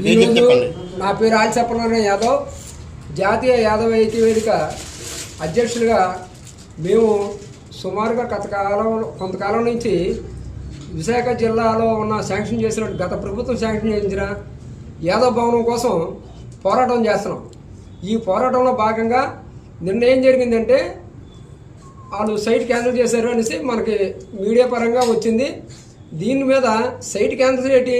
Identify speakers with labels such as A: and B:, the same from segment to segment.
A: ఈరోజు నా పేరు ఆల్చప్పనారాయణ యాదవ్. జాతీయ యాదవ్ ఐక్య వేదిక అధ్యక్షులుగా మేము సుమారుగా గత కాలం కొంతకాలం నుంచి విశాఖ జిల్లాలో ఉన్న శాంక్షన్ చేసిన గత ప్రభుత్వం శాంక్షన్ చేయించిన యాదవ్ భవనం కోసం పోరాటం చేస్తున్నాం. ఈ పోరాటంలో భాగంగా నిన్న ఏం జరిగిందంటే వాళ్ళు సైట్ క్యాన్సిల్ చేశారు అనేసి మనకి మీడియా పరంగా వచ్చింది. దీని మీద సైట్ క్యాన్సిల్ ఏంటి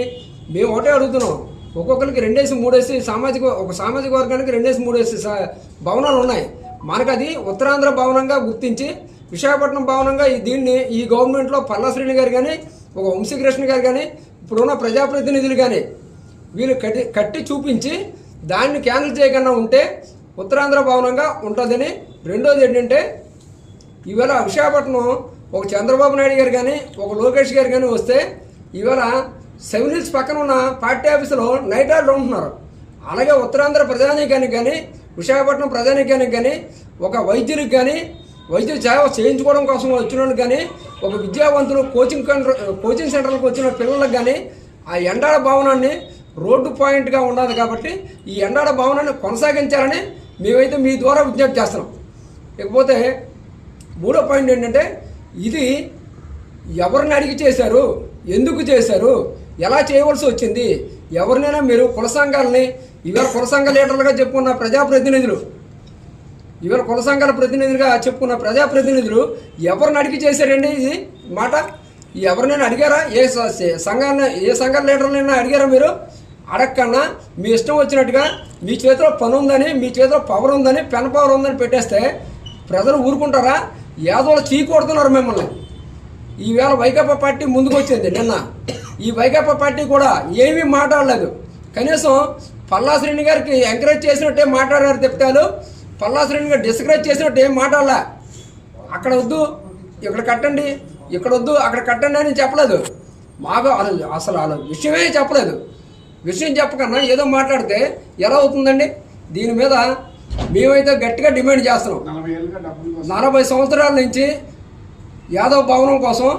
A: మేము ఒకటే అడుగుతున్నాం. ఒక్కొక్కరికి రెండేసి మూడేసి సామాజిక ఒక సామాజిక వర్గానికి రెండేసి మూడేసి సా- భవనాలు ఉన్నాయి. మనకు అది ఉత్తరాంధ్ర భవనంగా గుర్తించి విశాఖపట్నం భవనంగా ఈ దీన్ని ఈ గవర్నమెంట్లో పల్లశ్రీని గారు కానీ ఒక వంశీకృష్ణ గారు కానీ ఇప్పుడున్న ప్రజాప్రతినిధులు కానీ వీళ్ళు కట్టి కట్టి చూపించి దాన్ని క్యాన్సిల్ చేయకుండా ఉంటే ఉత్తరాంధ్ర భవనంగా ఉంటుందని రెండోది ఏంటంటే ఈవేళ విశాఖపట్నం ఒక చంద్రబాబు నాయుడు గారు కానీ ఒక లోకేష్ గారు కానీ వస్తే ఈవేళ సెవెన్ హిల్స్ పక్కన ఉన్న పార్టీ ఆఫీసులో నైట్ ఆర్డర్ ఉంటున్నారు అలాగే ఉత్తరాంధ్ర ప్రజానీకానికి కానీ విశాఖపట్నం ప్రజానీకానికి కానీ ఒక వైద్యునికి కానీ వైద్య సేవ చేయించుకోవడం కోసం వచ్చిన కానీ ఒక విద్యావంతులు కోచింగ్ కోచింగ్ సెంటర్లకు వచ్చిన పిల్లలకు కానీ ఆ ఎండాడ భవనాన్ని రోడ్డు పాయింట్గా ఉండదు కాబట్టి ఈ ఎండాడ భవనాన్ని కొనసాగించాలని మేమైతే మీ ద్వారా విజ్ఞప్తి చేస్తున్నాం. ఇకపోతే మూడో పాయింట్ ఏంటంటే ఇది ఎవరిని అడిగి చేశారు? ఎందుకు చేశారు? ఎలా చేయవలసి వచ్చింది? ఎవరినైనా మీరు కుల సంఘాలని ఇవాళ కుల సంఘ లీడర్లుగా చెప్పుకున్న ప్రజాప్రతినిధులు ఇవాళ కుల సంఘాల ప్రతినిధులుగా చెప్పుకున్న ప్రజాప్రతినిధులు ఎవరిని అడిగి చేశారండి ఇది మాట? ఎవరినైనా అడిగారా? ఏ సంఘాన్ని ఏ సంఘ లీడర్లైనా అడిగారా మీరు? అడగకన్నా మీ ఇష్టం వచ్చినట్టుగా మీ చేతిలో పని ఉందని మీ చేతిలో పవర్ ఉందని పెన్ పవర్ ఉందని పెట్టేస్తే ప్రజలు ఊరుకుంటారా? యాదవులు చీకొడుతున్నారు మిమ్మల్ని. ఈవేళ వైకాపా పార్టీ ముందుకు వచ్చింది నిన్న. ఈ వైకాపా పార్టీ కూడా ఏమీ మాట్లాడలేదు. కనీసం పల్లా శ్రేణి గారికి ఎంకరేజ్ చేసినట్టే మాట్లాడారు చెప్తారు పల్లా శ్రేణి గారు డిస్కరేజ్ చేసినట్టు ఏం మాట్లాడలే. అక్కడ వద్దు ఇక్కడ కట్టండి ఇక్కడ వద్దు అక్కడ కట్టండి అని చెప్పలేదు. మాకు అసలు అసలు వాళ్ళ విషయమే చెప్పలేదు. విషయం చెప్పకన్నా ఏదో మాట్లాడితే ఎలా అవుతుందండి? దీని మీద మేమైతే గట్టిగా డిమాండ్ చేస్తున్నాం. నలభై సంవత్సరాల నుంచి యాదవ్ భవనం కోసం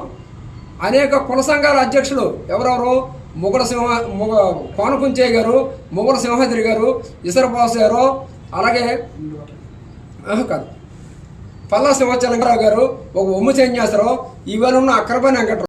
A: అనేక కుల సంఘాల అధ్యక్షులు ఎవరెవరు? ముగడ సింహ ముగ కోనకుంచే గారు ముగడ సింహాద్రి గారు ఇసరబాసు గారు అలాగే కాదు. పల్లా సింహాచలం గారు ఒక ఉమ్మ సన్యాసరావు ఇవాళ ఉన్న అక్రబ వెంకట్రావు.